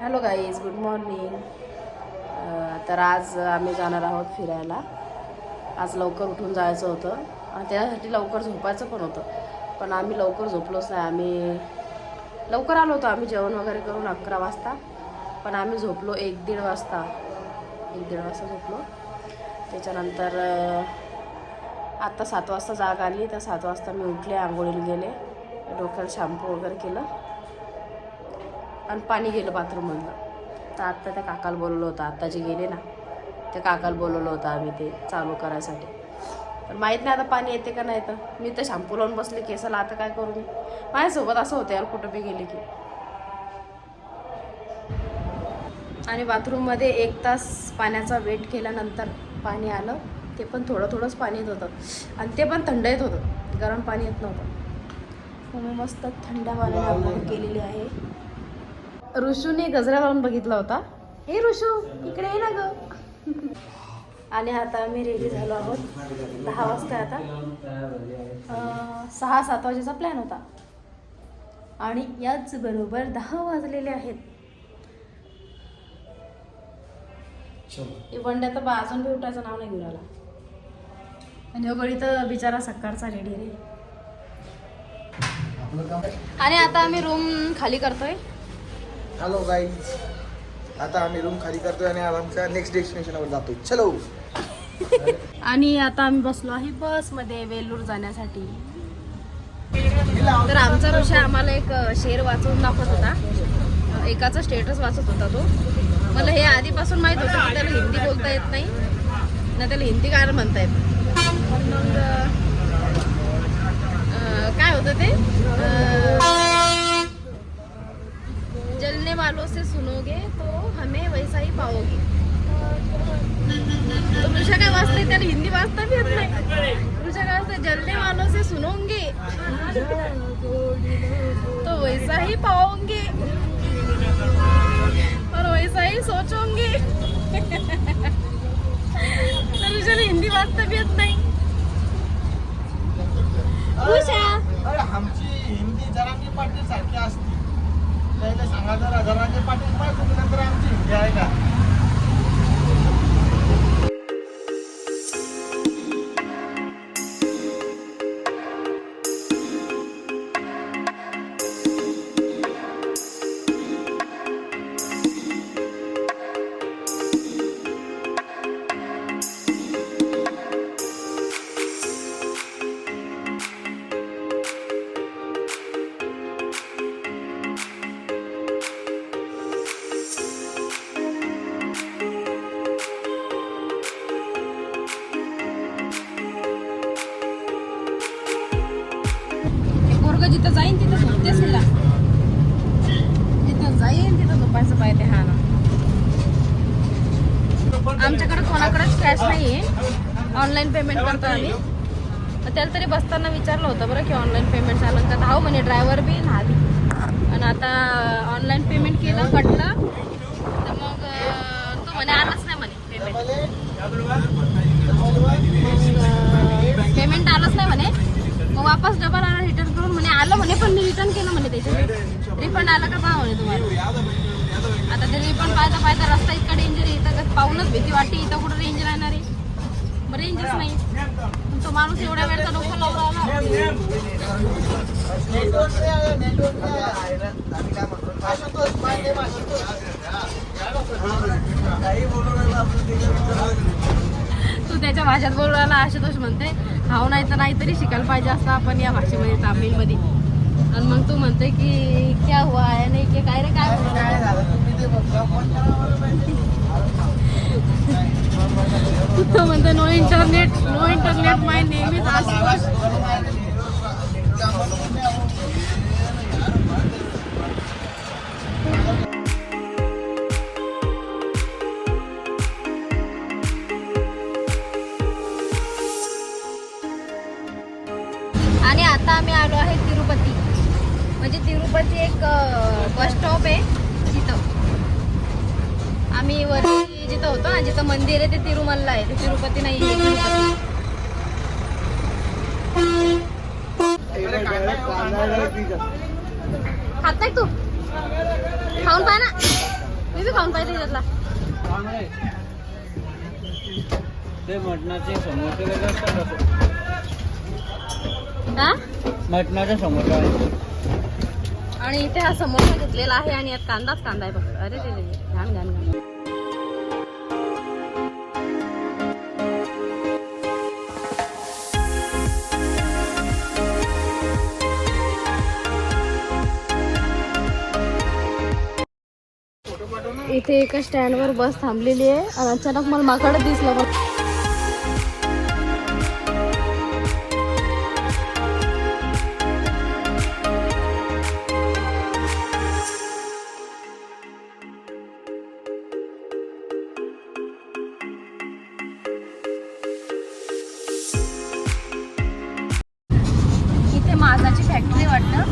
Hello guys good morning तर आज आम्ही जाणार आहोत फिरायला. आज लवकर उठून जायचं होतं. आणि त्यासाठी लवकर झोपायचं पण होतं. पण आम्ही लवकर झोपलोच नाही. आम्ही लवकर आलो होतो. आम्ही जेवण वगैरे करून अकरा वाजता. पण आम्ही झोपलो एक दीड वाजता. एक दीड वाजता झोपलो. त्याच्यानंतर आत्ता सात वाजता जाग आली. तर सात वाजता मी उठले आंघोळीला गेले. डोक्याला शॅम्पू वगैरे केलं. आणि पाणी गेलं बाथरूममधलं तर आत्ता त्या काकाला बोलवलं होतं आत्ता जे गेले ना. त्या काकाला बोलवलं होतं आम्ही ते चालू करायसाठी. पण माहीत नाही आता पाणी येते का नाही तर. मी तर शॅम्पू लावून बसले केसाला आता काय करू मी? माझ्यासोबत असं होतं यार कुठं बी गेले की. आणि बाथरूममध्ये एक तास पाण्याचा वेट केल्यानंतर पाणी आलं. ते पण थोडं थोडंच पाणी येत होतं. आणि ते पण थंड येत होतं. गरम पाणी येत नव्हतं. मग मी मस्त थंड पाण्याने केलेली आहे. ऋषूने गजरा लावून बघितला होता. हे ऋषू इकडे ये ना ग. आणि आता आम्ही रेडी झालो आहोत. दहा वाजता आता. सहा सात वाजेचा प्लॅन होता. आणि याच बरोबर दहा वाजलेले आहेत. बंड्या तर बा अजून बी उठायचं नाव नाही आला. आणि गडी तर बिचारा सकाळचा रेडी रे. आणि आता आम्ही रूम खाली करतोय. हॅलो गाईज आता आम्ही रूम खाली करतोय आणि आमच्या नेक्स्ट डेस्टिनेशनवर जातोय. चलो आणि आता आम्ही बसलो आहे बसमध्ये वेलूर जाण्यासाठी. तर आमचा ऋषा आम्हाला एक शेर वाचून दाखवत होता. एकाचा स्टेटस वाचत होता तो. मला हे आधीपासून माहीत होतं की त्याला हिंदी बोलता येत नाही ना त्याला हिंदी काय म्हणता येत मग काय होतं ते? जलने वालों से सुनोगे तो हमें वैसा ही पाओगे। तो ऋषा काय वाचते त्याला हिंदी वाचता भी येत नाही ऋषा काय वाचते जलने वालों से सुनोगे? तो वैसा ही पाओगे। और वैसा ही सोचोगे। तर ऋषाला हिंदी वाचता भी येत नाही ऋषा अरे आमची हिंदी पाटील सारखी असती. त्याला सांगा जरा जरांगी पाठिंबा तुम्ही नंतर आमची. हिंदी आहे का? आमच्याकडे कोणाकडेच कॅश नाही आहे ऑनलाईन पेमेंट करतो आम्ही. त्याला तरी बसताना विचारलं होतं बरं की ऑनलाईन पेमेंट झालं का? धाव म्हणे ड्रायव्हर बी नादी. आणि आता ऑनलाईन पेमेंट केलं कटलं. तर मग तो म्हणे आलाच नाही म्हणे पेमेंट पेमेंट आलंच नाही म्हणे. मग वापस डबल आला रिटर्न करून म्हणे आलं म्हणे पण मी रिटर्न केलं म्हणे त्याचे रिफंड आलं का पहा म्हणे तुम्हाला. आता तरी पण पाहायचा पाहता रस्ता इतका डेंजर आहे. इथं पाहूनच भीती वाटते. इथं कुठं रेंज राहणार आहे? रेंजच नाही. पण तो माणूस एवढ्या वेळचा डोकं लावला तू त्याच्या भाषेत बोलू राहिला आशुतोष म्हणते हाव नाही तर नाहीतरी शिकायला पाहिजे असं आपण या भाषेमध्ये तामिळमध्ये. आणि मग तू म्हणते की क्या हुआ आहे नाही की काय रे काय ते म्हणतो no internet no internet my name is Ashutosh आणि आता आम्ही आलो आहे म्हणजे तिरुपती एक बस स्टॉप आहे तिथं आम्ही वरती जिथं होतो ना जिथं मंदिर आहे ते तिरुमलला आहे. ते तिरुपती नाही आहे तिरुपती. खात नाही तू? खाऊन पाय ना. बी खाऊन पाहिजे त्याच्यातला ते मटणाचे समोसे असतात आणि इथे हा समोसा घेतलेला आहे आणि यात कांदाच कांदा आहे बघ. अरे ते घाण घाण घाण. इथे एका स्टँडवर बस थांबलेली आहे आणि अचानक मला माकड दिसलं बघ. फॅक्टरी वाटतं.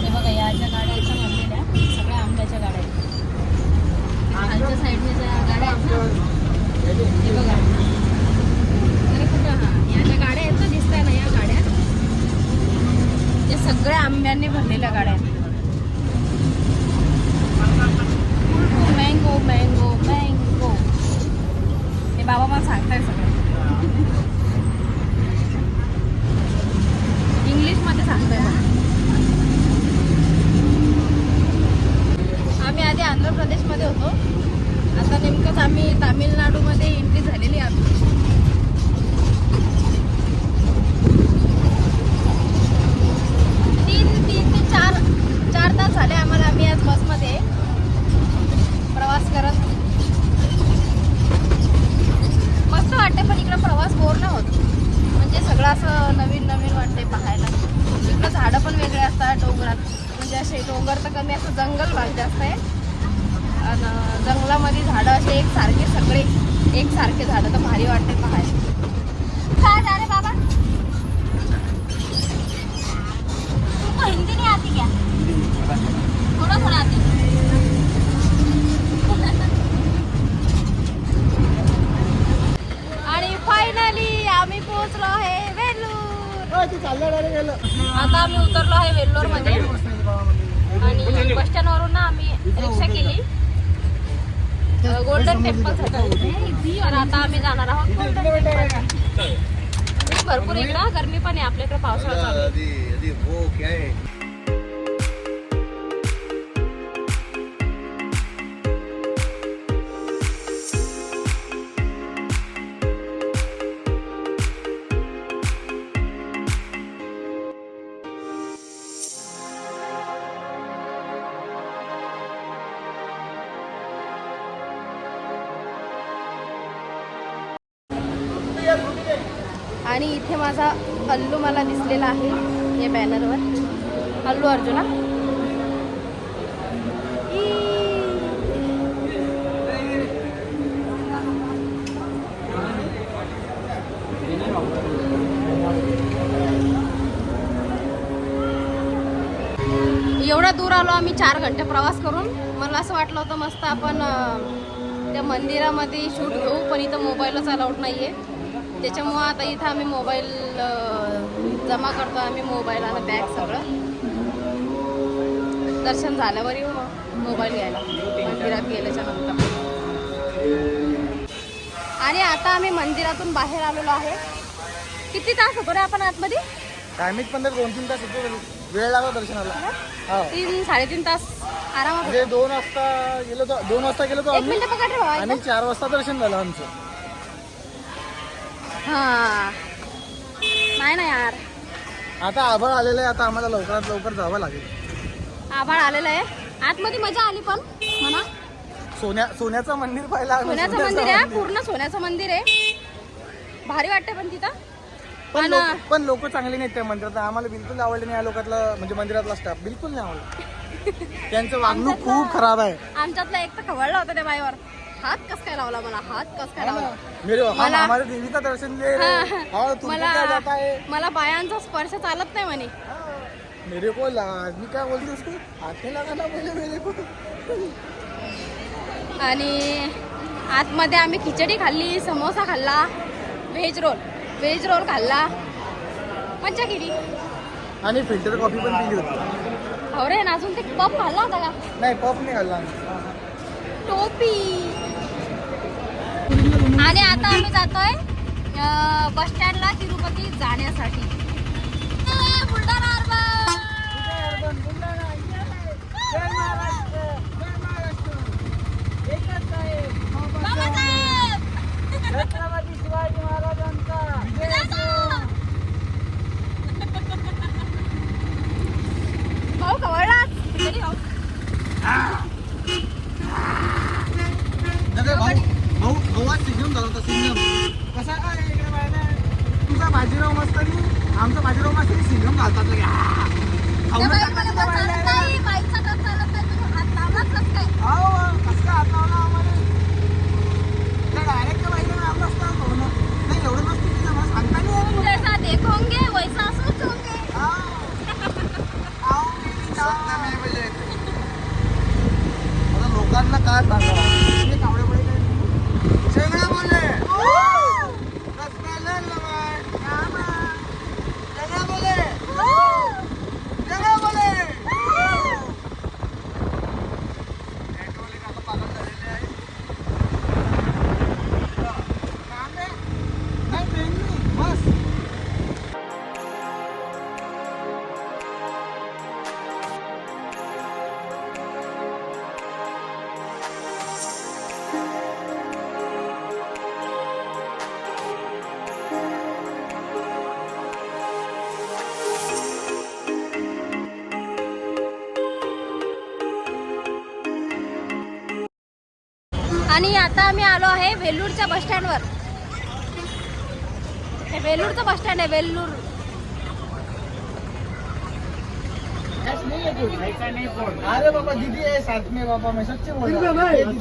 हे बघा या ज्या गाड्या ना भरलेल्या सगळ्या आंब्याच्या गाड्या आहेत. खालच्या साईडने ज्या गाड्या आहेत ना हे बघा. अरे कुठं? हा या ज्या गाड्या आहेत ना दिसताय ना या गाड्या. या सगळ्या आंब्यांनी भरलेल्या गाड्या आहेत. मँगो मँगो मँगो हे बाबा मला सांगताय सगळं. इंग्लिशमध्ये सांगताय मला. आम्ही आधी आंध्र प्रदेशमध्ये होतो. आता नेमकंच आम्ही तामिळनाडूमध्ये एंट्री झालेली आहे आमची तीन तीन ते चार चार तास झाले आम्हाला आम्ही आज बसमध्ये प्रवास करत मस्त वाटते पण इकडं प्रवास बोर नाही होत म्हणजे सगळं असं नवीन नवीन वाटते पाहायला इकडं झाडं पण वेगळे असतात डोंगरात म्हणजे असे डोंगर तर कमी असं जंगल भाग जास्त आहे आणि जंगलामध्ये झाडं असे एकसारखे सगळे एकसारखे झाडं तर भारी वाटते पाहायला काय जा रे बाबा तुमको हिंदी नहीं आती क्या थोड़ा थोड़ा आती आणि फायनली आम्ही पोहोचलो आहे वेल्लूर आता आम्ही उतरलो आहे वेल्लोरमध्ये. आणि बस स्टँड वरून ना आम्ही रिक्षा केली. गोल्डन टेम्पल तर आता आम्ही जाणार आहोत गोल्डन टेम्पल भरपूर इकडं गर्मी पण आहे. आपल्याकडे पावसाळा आणि इथे माझा अल्लू मला दिसलेला आहे या बॅनरवर अल्लू अर्जुना. एवढा दूर आलो आम्ही चार घंटे प्रवास करून. मला असं वाटलं होतं मस्त आपण त्या मंदिरामध्ये शूट घेऊ पण इथं मोबाईलच अलाउड नाही आहे त्याच्यामुळं आता इथं आम्ही मोबाईल जमा करतो आम्ही मोबाईल आणि बॅग सगळं. दर्शन झाल्यावर येऊ मग मोबाईल घ्यायला. मंदिरात गेल्याच्यानंतर. आणि आता आम्ही मंदिरातून बाहेर आलेलो आहे. किती तास होतो रे आपण आतमध्ये? टायमिंग पण दोन तीन तास होतो. वेळ लागला दर्शनाला. हा. तीन साडेतीन तास आरामात म्हणजे दोन वाजता गेलो दोन वाजता गेलो तो एक आम्ही मिनिट पकड रे बाबा आणि चार वाजता दर्शन झालं आमचं. हा. नाही ना यार. आता आभाळ आलेलं आहे आता आम्हाला लवकरात लवकर जावं लागेल. आभाळ आलेलं आहे. आतमध्ये मजा आली पण म्हणा. सोन्या सोन्याचं मंदिर पाहिलं आम्ही, सोन्याचं मंदिर आहे पूर्ण सोन्याचं मंदिर आहे. भारी वाटते पण तिथं. पण पण लोक पण लोक चांगले नाहीत त्या मंदिरात. आम्हाला बिलकुल आवडले नाही या लोकातला म्हणजे मंदिरातला स्टाफ बिलकुल नाही आवडला. त्यांचं वागणूक खूप खराब आहे. आमच्यातला एक तर खवळला होता त्या बाईवर. हात कस काय लावला मला? हात कस काय लावला? मेरे मला- हमारे दर्शन है? मला मला बायांचा स्पर्श चालत नाही म्हणे. मेरे को ला- मी काय बोलते नहीं लगाना पहले मेरे को. आणि आतमध्ये आम्ही खिचडी खाल्ली समोसा खाल्ला व्हेज रोल. व्हेज रोल खाल्ला. मज्जा केली. आणि फिल्टर कॉफी पण पिली होती. हो रे आणि अजून ते पप खाल्ला होता का? नाही पफ नाही खाल्ला. टोपी. आणि आता आम्ही जातोय बस स्टँडला तिरुपती जाण्यासाठी! भाऊ खवळलाच. सिंगम होता सिंगम कसा काय इकडे पाहिलं? तुमचा बाजीराव मस्तानी आमचा बाजीराव मस्तानी सिंगम घालतात लगे. आ! त्या खाऊन बाई टाकतात मला त्या तर चालत बाईला. नाही, बाईचा तर चालत नाही, तुम्ही हात लावलाच कसं काय? अहो, कसं काय हात लावला आम्हाला? त्या direct त्या बाईला मारलं असतं. नाही, एवढं नसतं सांगता नाही जैसा देखोगे वैसा सोचोगे लोकांना काय सांगावं आणि आता आम्ही आलो आहे वेल्लूरच्या बस स्टँडवर. हे वेल्लूरचं बस स्टँड आहे वेल्लूर अरे बाबा दीदी है साथ में बाबा मैं सच्ची बोल रहा हूँ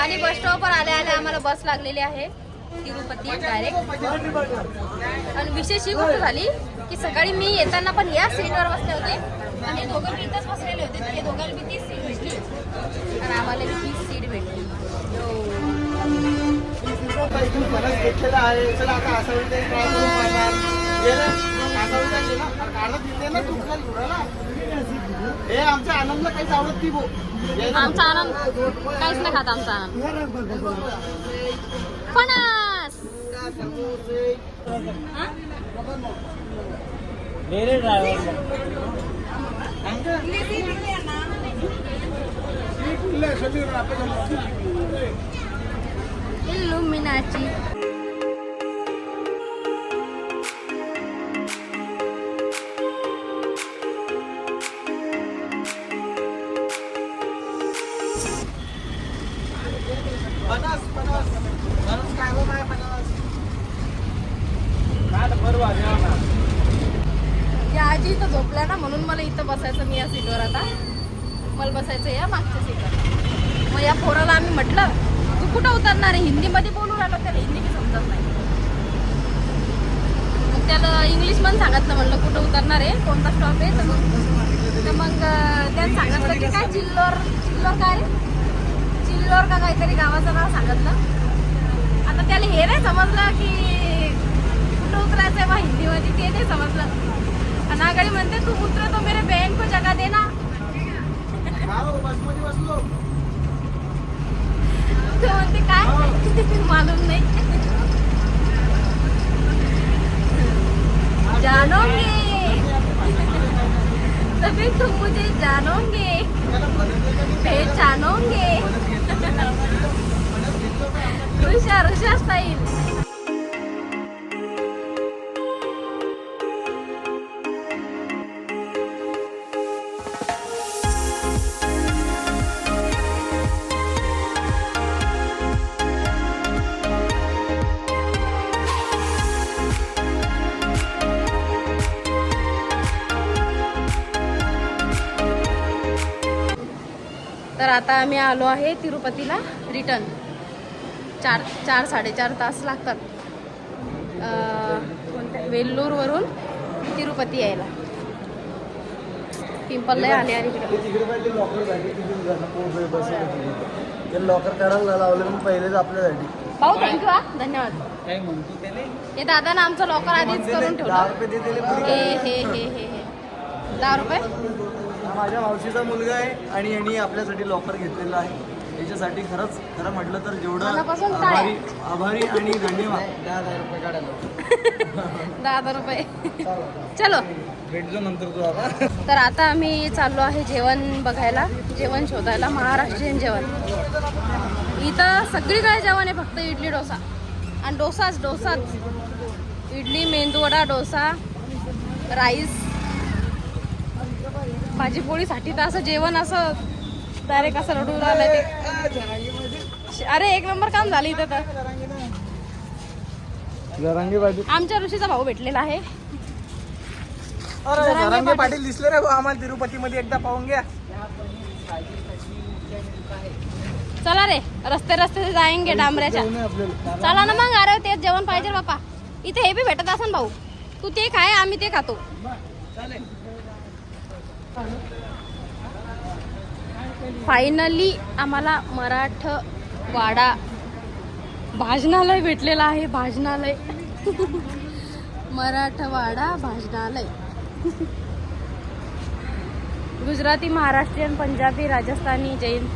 आणि बस स्टॉपवर आल्या आल्या आम्हाला बस लागलेली आहे. तिरुपती डायरेक्ट आणि विशेष ही गोष्ट झाली की सकाळी मी येताना पण या सीटवर बसले होते. आणि दोघं बी इथंच बसलेले होते. तर हे दोघांना बी तीच सीट भेटली. आणि आम्हाला तीच सीट भेटली. घेतलेला आहे. चला आता आसावरीचा तू आमच्या आनंदला काहीच आवडत भाऊ आमचा आनंद काहीच नाही खात आमचा आनंद फणस? मेरे ड्रायव्हर इल्लुमिनाची पण सांगितलं म्हणलं कुठं उतरणार आहे कोणता स्टॉप आहे तर मग तर मग अं, त्यानं सांगितलं की काय चिल्लोर चिल्लोर काय चिल्लोर का काहीतरी गावाचं नाव सांगितलं आता त्याला हे नाही समजलं की कुठं उतरायचं आहे बा हिंदीमध्ये ते नाही समजलं. आणि म्हणते तू उतर तो मेरे बहन को जगा दे ना हा हो, ते म्हणते काय? मालूम नाही. जानोगे। तभी तुम मुझे जानोगे। फिर जानोगे ऋषा ऋषा स्टाईल आता आम्ही आलो आहे तिरुपतीला रिटर्न. चार चार साडेचार तास लागतात. कोणत्या? वेल्लूरवरून तिरुपती यायला. पिंपल लय आले आणि तिकडे. लॉकर करायला लावलं मी पहिलेच आपल्यासाठी भाऊ थँक्यू हा. धन्यवाद. काय म्हणतो त्याने हे दादानं आमचं लॉकर आधीच करून दहा ठेवलं हे हे हे हे हे. दहा रुपये? माझ्या मावशीचा मुलगा आहे आणि यांनी आपल्यासाठी लॉकर घेतलेला आहे. याच्यासाठी खरंच खरं म्हटलं तर जेवढं. आभारी आभारी आणि धन्यवाद. दहा हजार रुपये काढायला दहा दहा रुपये चलो. भेटलो नंतर तू आता तर आता आम्ही चाललो आहे जेवण बघायला जेवण शोधायला महाराष्ट्रीयन जेवण. इथं सगळीकडे जेवण आहे? फक्त इडली डोसा. आणि डोसाच डोसाच. इडली मेंदूवडा डोसा राईस भाजीपोळीसाठी तर असं जेवण असं डायरेक्ट असं रडून राहिलं ते. अरे एक नंबर काम झालं इथं तर. जरांगे पाटील आमच्या ऋषीचा भाऊ भेटलेला आहे. जरांगे पाटील. दिसले रे भाऊ आम्हाला तिरुपती मध्ये एकदा पाहून घ्या. चला रे रस्ते रस्ते से जाएंगे डांबऱ्याच्या. चला ना मग अरे तेच जेवण पाहिजे बापा इथे हे बी भेटत असन भाऊ. तू ते खाय आम्ही ते खातो. फायनली आम्हाला मराठवाडा भाजनालय भेटलेलं आहे भाजनालय. मराठवाडा भाजनालय. गुजराती महाराष्ट्रीयन पंजाबी राजस्थानी जैन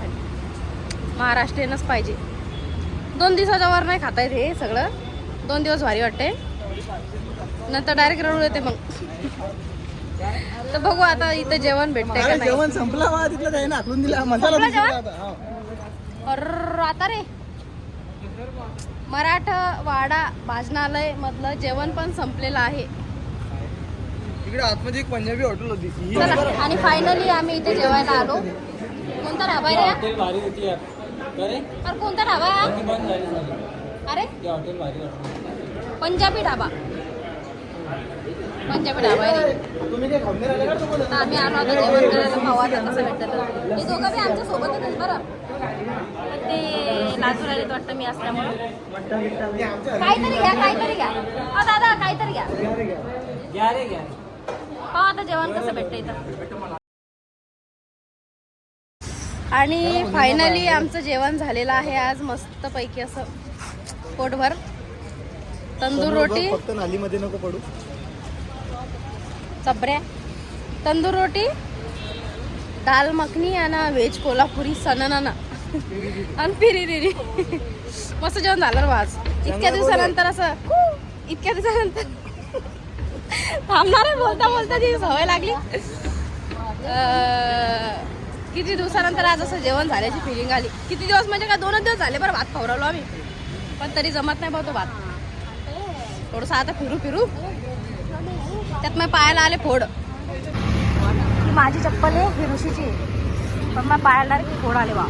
महाराष्ट्रीयनच पाहिजे. दोन दिवसाच्या वर नाही खाता येत हे सगळं. दोन दिवस भारी वाटते नंतर डायरेक्ट रडू येते मग. तर बघू आता इथं जेवण भेटतंय का अरे नाही? जेवण संपला बा तिथलं काही नाकलून दिला. मसाला संपलं जेवण? आता, हा. अर आता रे. मराठवाडा भाजनालय मधलं जेवण पण संपलेलं आहे. इकडे आतमध्ये एक पंजाबी हॉटेल होती. ही चला आणि फायनली आम्ही इथे जेवायला आलो. कोणता ढाबा आहे रे? अरे कोणता ढाबा आहे हा? अरे. पंजाबी ढाबा पंजाबी ढाबा. राहिले का तुम्हाला? तर आम्ही आलो आता जेवण करायला आता कसं भेटतं हे दोघं बी आमच्या सोबतच बरं. ते लाजून आलेत वाटतं मी असल्यामुळं. हे काहीतरी घ्या काहीतरी घ्या. अ दादा काहीतरी घ्या. पाहू आता जेवण कसं भेटतं इथं. आणि फायनली आमचं जेवण झालेलं आहे आज मस्तपैकी असं पोटभर. तंदूर रोटी. फक्त नालीमध्ये नको पडू. चबऱ्या तंदूर रोटी दाल मखनी आणि व्हेज कोल्हापुरी सननाना. आणि पिरी रिरी मस्त जेवण झालं आज. इतक्या दिवसानंतर असं इतक्या दिवसानंतर. थांबणार आहे बोलता बोलता ती सवय लागली. किती दिवसानंतर आज असं जेवण झाल्याची फिलिंग आली. किती दिवस म्हणजे का दोनच दिवस झाले बरं भात खवरावलो आम्ही. पण तरी जमत नाही बा तो भात. थोडंसं आता फिरू फिरू. त्यात मग पायाला आले फोड. ही माझी चप्पल आहे ही ऋषीची. पण मग पायाला फोड आले बा.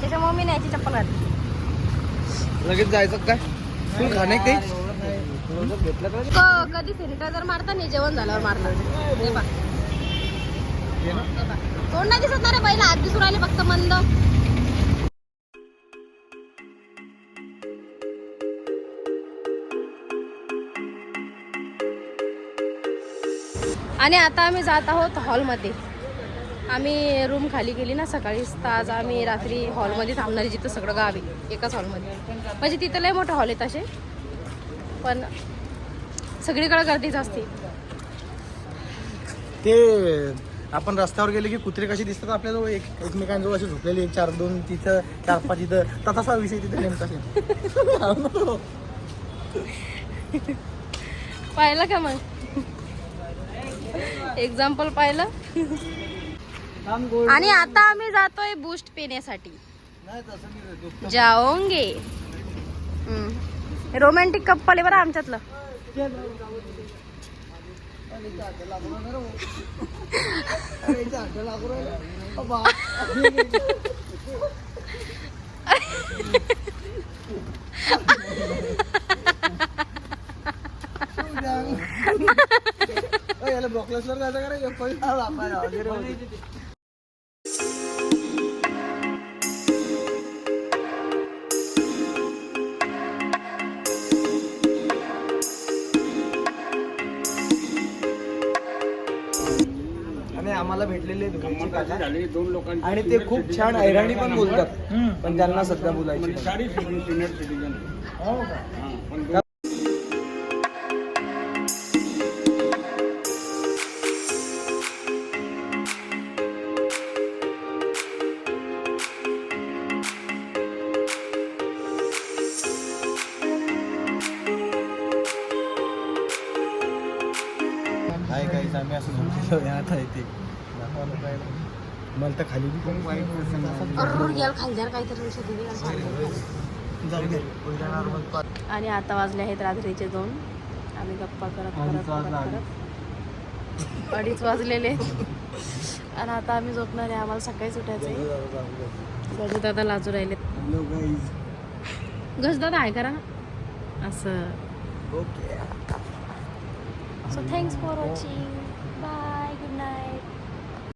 त्याच्यामुळे मी न्यायची चप्पल घातली. लगेच जायचं काय तू खाणे काही क- कधी सॅनिटायझर मारता नाही जेवण झाल्यावर बा. तोंड नाही दिसत ना रे पहिला हात दिसून राहिले फक्त मंद. आणि आता आम्ही जात आहोत हॉलमध्ये. आम्ही रूम खाली केली ना सकाळीच तर आज आम्ही रात्री हॉलमध्ये थांबणार जिथं सगळं गाव आहे एकाच हॉलमध्ये. म्हणजे तिथं लय मोठं हॉल आहे तसे पण सगळीकडे गर्दीच असते ते आपण रस्त्यावर गेले की कुत्रे कशी दिसतात आपल्याजवळ? एक एकमेकांजवळ असे झोपलेले एक चार दोन तिथं चार पाच इथं. तर तसा विषय तिथे नेमका. पाहिलं का मग? एक्झाम्पल पाहिलं? आणि आता आम्ही जातोय बूस्ट पिण्यासाठी. जाओंगे. रोमॅन्टिक कप्पल आहे बरं आमच्यातलं. याला ब्रॉकलेसवर जायचं का रे आम्हाला भेटलेले दोन लोकांची आणि ते खूप छान ऐराणी पण बोलतात. पण त्यांना सध्या बोलायची काय आम्ही असं झोपलेलो आता इथे मला तर खाली बी खूप वाईट प्रसंग. आणि आता वाजले आहेत रात्रीचे दोन. आम्ही गप्पा करत करत अडीच वाजले, करत करत. अडीच वाजलेले आणि आता आम्ही झोपणार आहे. आम्हाला सकाळीच उठायचं आहे. गजू दादा लाजू राहिले. Hello guys. गज दादा आहे करा असं. So thanks for watching